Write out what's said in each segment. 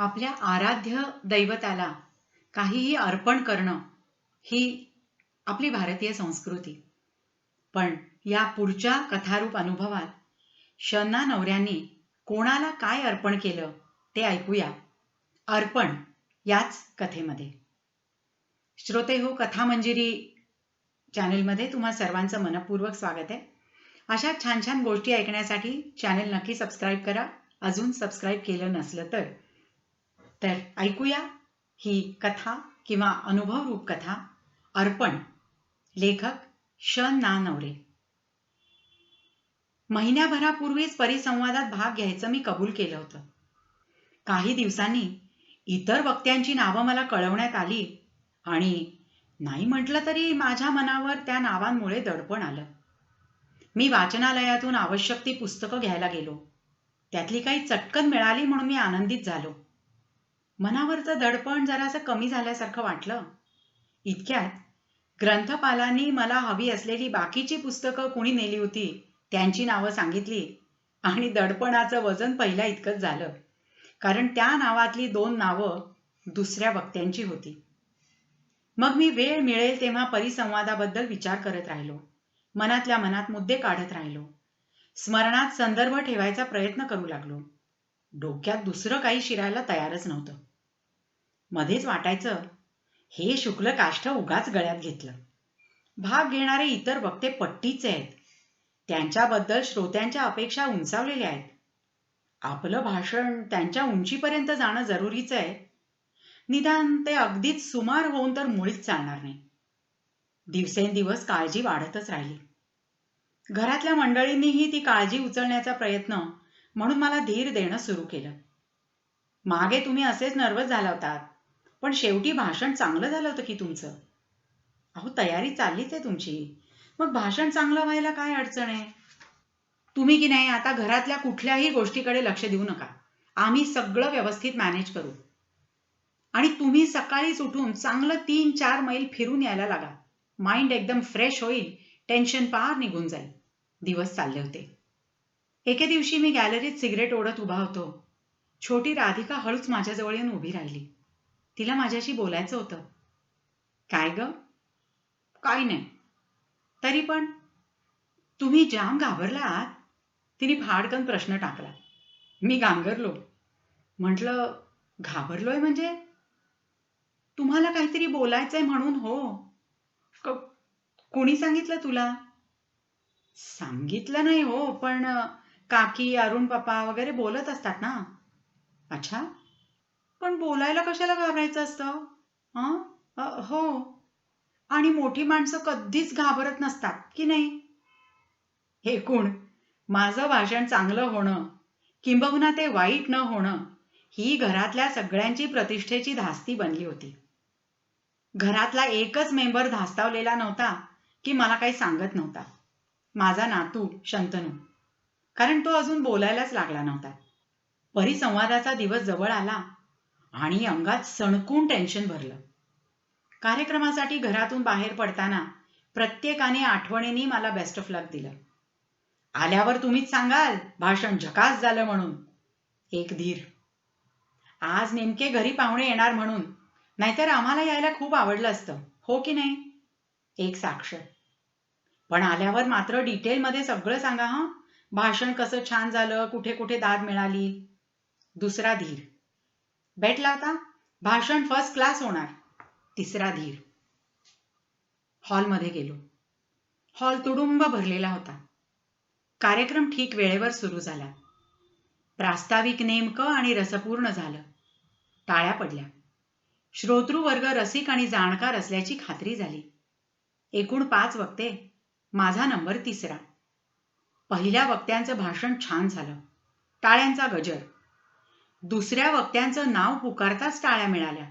आपल्या आराध्य दैवताला काहीही अर्पण करणं ही आपली भारतीय संस्कृती. पण या पुढच्या कथारूप अनुभवात शन्ना नवऱ्यांनी कोणाला काय अर्पण केलं ते ऐकूया. अर्पण याच कथेमध्ये. श्रोते हो कथा मंजिरी चॅनेलमध्ये तुम्हा सर्वांचं मनपूर्वक स्वागत आहे. अशा छान छान गोष्टी ऐकण्यासाठी चॅनेल नक्की सबस्क्राईब करा. अजून सबस्क्राईब केलं नसलं तर तर ऐकूया ही कथा किंवा अनुभव रूप कथा अर्पण लेखक श ना नवरे महिन्याभरापूर्वीच परिसंवादात भाग घ्यायचं मी कबूल केलं होतं. काही दिवसांनी इतर वक्त्यांची नावं मला कळवण्यात आली आणि नाही म्हटलं तरी माझ्या मनावर त्या नावांमुळे दडपण आलं. मी वाचनालयातून आवश्यक ती पुस्तकं घ्यायला गेलो. त्यातली काही चटकन मिळाली म्हणून मी आनंदित झालो. मनावरचं दडपण जरासं कमी झाल्यासारखं वाटलं. इतक्यात ग्रंथपालांनी मला हवी असलेली बाकीची पुस्तकं कुणी नेली होती त्यांची नावं सांगितली आणि दडपणाचं वजन पहिल्या इतकंच झालं. कारण त्या नावातली दोन नावं दुसऱ्या वक्त्यांची होती. मग मी वेळ मिळेल तेव्हा परिसंवादाबद्दल विचार करत राहिलो. मनातल्या मनात मुद्दे काढत राहिलो. स्मरणात संदर्भ ठेवायचा प्रयत्न करू लागलो. डोक्यात दुसरं काही शिरायला तयारच नव्हतं. मध्येच वाटायचं. हे शुक्ल काष्ठ उगाच गळ्यात घेतलं. भाग घेणारे इतर वक्ते पट्टीचे आहेत. त्यांच्याबद्दल श्रोत्यांच्या अपेक्षा उंचावलेल्या आहेत. आपलं भाषण त्यांच्या उंचीपर्यंत जाणं जरुरीचं आहे. निदान ते अगदीच सुमार होऊन तर मुळीच चालणार नाही. दिवसेंदिवस काळजी वाढतच राहिली. घरातल्या मंडळींनीही ती काळजी उचलण्याचा प्रयत्न म्हणून मला धीर देणं सुरू केलं. मागे तुम्ही असेच नर्वस झाला होतात. पण शेवटी भाषण चांगलं झालं होतं की तुमचं? अहो तयारी चाललीच आहे तुमची. मग भाषण चांगलं व्हायला काय अडचण आहे? तुम्ही की नाही आता घरातल्या कुठल्याही गोष्टीकडे लक्ष देऊ नका. आम्ही सगळं व्यवस्थित मॅनेज करू. आणि तुम्ही सकाळीच उठून चांगलं तीन चार मैल फिरून यायला लागा. माइंड एकदम फ्रेश होईल टेन्शन पार निघून जाईल. दिवस चालले होते. एके दिवशी मी गॅलरीत सिगरेट ओढत उभा होतो. छोटी राधिका हळूच माझ्याजवळ येऊन उभी राहिली. तिला माझ्याशी बोलायचं होतं. काय ग? काही नाही. तरी पण तुम्ही जाम घाबरलात तिने फाडकन प्रश्न टाकला. मी गांगरलो. म्हटलं घाबरलोय म्हणजे? तुम्हाला काहीतरी बोलायचंय म्हणून हो. कोणी सांगितलं तुला? सांगितलं नाही हो पण काकी अरुण पप्पा वगैरे बोलत असतात ना. अच्छा? पण बोलायला कशाला घाबरायचं असतं? हां? हो. आणि मोठी माणसं कधीच घाबरत नसतात की नाही? हे कोण? माझं भाषण चांगलं होणं किंबहुना ते वाईट न होणं ही घरातल्या सगळ्यांची प्रतिष्ठेची धास्ती बनली होती. घरातला एकच मेंबर धास्तावलेला नव्हता की मला काही सांगत नव्हता. माझा नातू शंतनू. कारण तो अजून बोलायलाच लागला नव्हता. परिसंवादाचा दिवस जवळ आला आणि अंगात सणकून टेन्शन भरलं. कार्यक्रमासाठी घरातून बाहेर पडताना प्रत्येकाने आठवणीने मला बेस्ट ऑफ लक दिलं. आल्यावर तुम्हीच सांगाल भाषण झकास झालं म्हणून. एक धीर. आज नेमके घरी पाहुणे येणार म्हणून. नाहीतर आम्हाला यायला खूप आवडलं असतं. हो की नाही? एक साक्ष. पण आल्यावर मात्र डिटेलमध्ये सगळं सांगा हां. भाषण कसं छान झालं कुठे कुठे दाद मिळाली? दुसरा धीर. भेटला आता भाषण फर्स्ट क्लास होणार. तिसरा धीर. हॉलमध्ये गेलो. हॉल तुडुंब भरलेला होता. कार्यक्रम ठीक वेळेवर सुरू झाला. प्रास्ताविक नेमकं आणि रसपूर्ण झालं. टाळ्या पडल्या. श्रोतृवर्ग रसिक आणि जाणकार असल्याची खात्री झाली. एकूण पाच वक्ते. माझा नंबर तिसरा. पहिल्या वक्त्यांचं भाषण छान झालं. टाळ्यांचा गजर. दुसऱ्या वक्त्यांचं नाव पुकारताच टाळ्या मिळाल्या.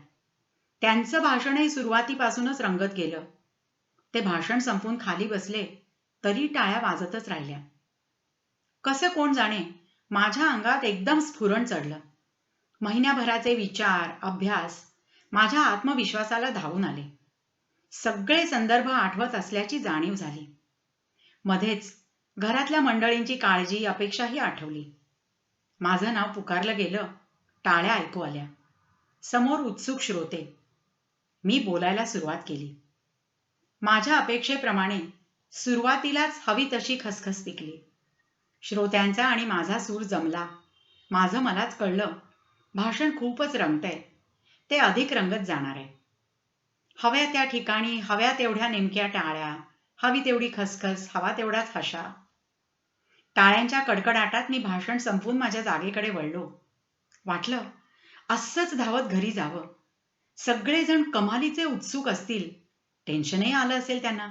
त्यांचं भाषणही सुरुवातीपासूनच रंगत गेलं. ते भाषण संपून खाली बसले तरी टाळ्या वाजतच राहिल्या. कसं कोण जाणे? माझ्या अंगात एकदम स्फुरण चढलं. महिन्याभराचे विचार अभ्यास माझ्या आत्मविश्वासाला धावून आले. सगळे संदर्भ आठवत असल्याची जाणीव झाली. मध्येच घरातल्या मंडळींची काळजी अपेक्षाही आठवली. माझं नाव पुकारलं गेलं टाळ्या ऐकू आल्या. समोर उत्सुक श्रोते मी बोलायला सुरुवात केली. माझ्या अपेक्षेप्रमाणे सुरुवातीलाच हवी तशी खसखस पिकली. श्रोत्यांचा आणि माझा सूर जमला. माझं मलाच कळलं भाषण खूपच रंगतंय ते अधिक रंगत जाणार आहे. हव्या त्या ठिकाणी हव्या तेवढ्या नेमक्या टाळ्या हवी तेवढी खसखस हवा तेवढाच हशा. टाळ्यांच्या कडकडाटात मी भाषण संपवून माझ्या जागेकडे वळलो. वाटलं. असंच धावत घरी जावं. सगळेजण कमालीचे उत्सुक असतील. टेन्शनही आलं असेल त्यांना.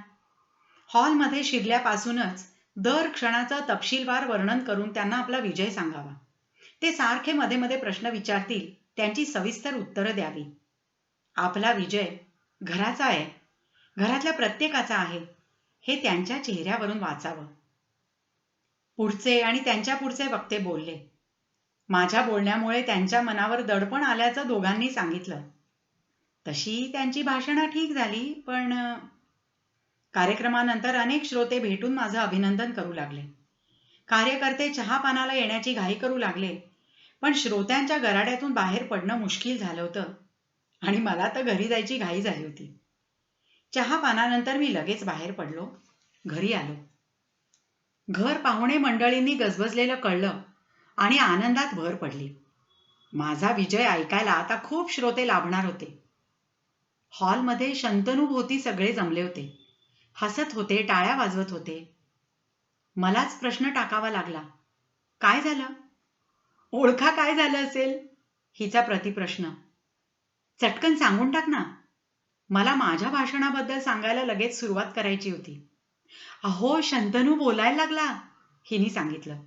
हॉलमध्ये शिरल्यापासूनच दर क्षणाचं तपशीलवार वर्णन करून त्यांना आपला विजय सांगावा. ते सारखे मध्ये मध्ये प्रश्न विचारतील त्यांची सविस्तर उत्तरं द्यावी. आपला विजय घराचा आहे. घरातल्या प्रत्येकाचा आहे. हे त्यांच्या चेहऱ्यावरून वाचावं. पुढचे आणि त्यांच्या पुढचे वक्ते बोलले. माझ्या बोलण्यामुळे त्यांच्या मनावर दडपण आल्याचं दोघांनी सांगितलं. तशी त्यांची भाषणं ठीक झाली पण कार्यक्रमानंतर अनेक श्रोते भेटून माझं अभिनंदन करू लागले. कार्यकर्ते चहा पानाला येण्याची घाई करू लागले पण श्रोत्यांच्या गराड्यातून बाहेर पडणं मुश्किल झालं होतं आणि मला तर घरी जायची घाई झाली होती. चहा पानानंतर मी लगेच बाहेर पडलो घरी आलो. घर पाहुणे मंडळींनी गजबजलेलं कळलं आणि आनंदात भर पडली. माझा विजय ऐकायला आता खूप श्रोते लाभणार होते. हॉलमध्ये शंतनुभोवती सगळे जमले होते. हसत होते टाळ्या वाजवत होते. मलाच प्रश्न टाकावा लागला. काय झालं? ओळखा काय झालं असेल? हिचा प्रतिप्रश्न. चटकन सांगून टाक ना. मला माझ्या भाषणाबद्दल सांगायला लगेच सुरुवात करायची होती. अहो शंतनू बोलायला लागला हिने सांगितलं.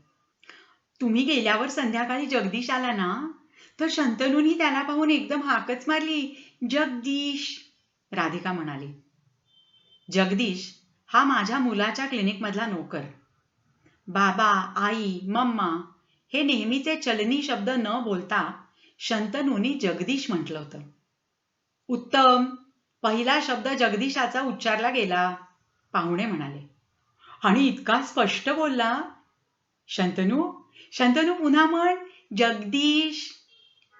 तुम्ही गेल्यावर संध्याकाळी जगदीश आला ना तर शंतनूनी त्याला पाहून एकदम हाकच मारली. जगदीश राधिका म्हणाली. जगदीश हा माझ्या मुलाच्या क्लिनिकमधला नोकर. बाबा आई मम्मा हे नेहमीचे चलनी शब्द न बोलता शंतनूनी जगदीश म्हटलं होतं. उत्तम पहिला शब्द जगदीशाचा उच्चारला गेला पाहुणे म्हणाले. आणि इतका स्पष्ट बोलला शंतनू शंतनू पुन्हा म्हण. जगदीश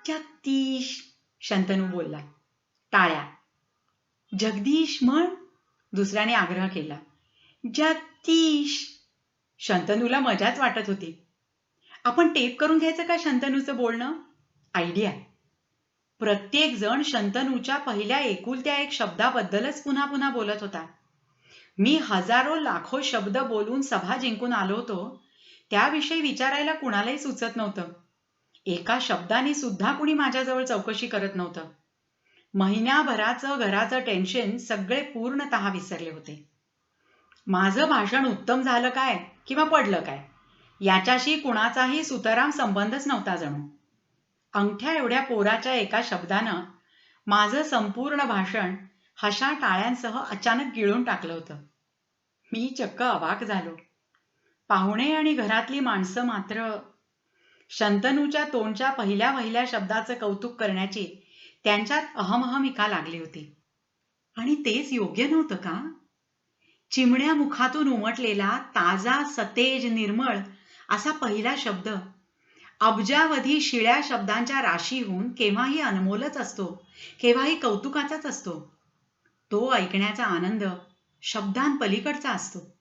जगदीश. शंतनू बोलला. टाळ्या. जगदीश म्हण. दुसऱ्याने आग्रह केला. जगदीश. शंतनूला मजाच वाटत होती. आपण टेप करून घ्यायचं का शंतनूचं बोलणं? आयडिया प्रत्येक जण शंतनूच्या पहिल्या एकुलत्या एक शब्दाबद्दलच पुन्हा पुन्हा बोलत होता. मी हजारो लाखो शब्द बोलून सभा जिंकून आलो होतो. त्याविषयी विचारायला कुणालाही सुचत नव्हतं. एका शब्दाने सुद्धा कुणी माझ्याजवळ चौकशी करत नव्हतं. महिन्याभराचं घराचं टेन्शन सगळे पूर्णतः विसरले होते. माझं भाषण उत्तम झालं काय किंवा पडलं काय याच्याशी कुणाचाही सुतराम संबंधच नव्हता जणू. अंगठ्या एवढ्या पोराच्या एका शब्दानं माझं संपूर्ण भाषण हशा टाळ्यांसह अचानक गिळून टाकलं होतं. मी चक्क अवाक झालो. पाहुणे आणि घरातली माणसं मात्र. शंतनूच्या तोंडच्या पहिल्या पहिल्या शब्दाचं कौतुक करण्याची त्यांच्यात अहमहमिका लागली होती. आणि तेच योग्य नव्हतं का? चिमण्या मुखातून उमटलेला ताजा सतेज निर्मळ असा पहिला शब्द अब्जावधी शिळ्या शब्दांच्या राशीहून केव्हाही अनमोलच असतो केव्हाही कौतुकाचाच असतो. तो ऐकण्याचा आनंद शब्दांपलीकडचा असतो.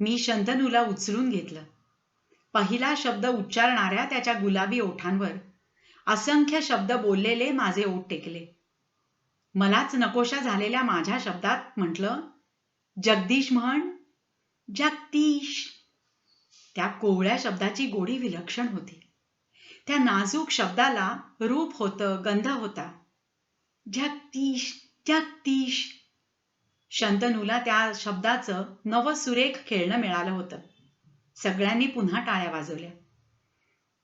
मी शंतनूला उचलून घेतलं. पहिला शब्द उच्चारणाऱ्या त्याच्या गुलाबी ओठांवर असंख्य शब्द बोललेले माझे ओठ टेकले. मलाच नकोशा झालेल्या माझ्या शब्दात म्हटलं जगदीश म्हण जगदीश. त्या कोवळ्या शब्दाची गोडी विलक्षण होती. त्या नाजूक शब्दाला रूप होतं गंध होता. जगदीश जगदीश. शंतनूला त्या शब्दाचं नवं सुरेख खेळणं मिळालं होतं. सगळ्यांनी पुन्हा टाळ्या वाजवल्या.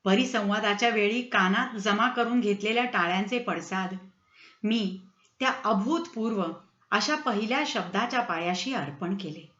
परिसंवादाच्या वेळी कानात जमा करून घेतलेल्या टाळ्यांचे पडसाद मी त्या अभूतपूर्व अशा पहिल्या शब्दाच्या पायाशी अर्पण केले.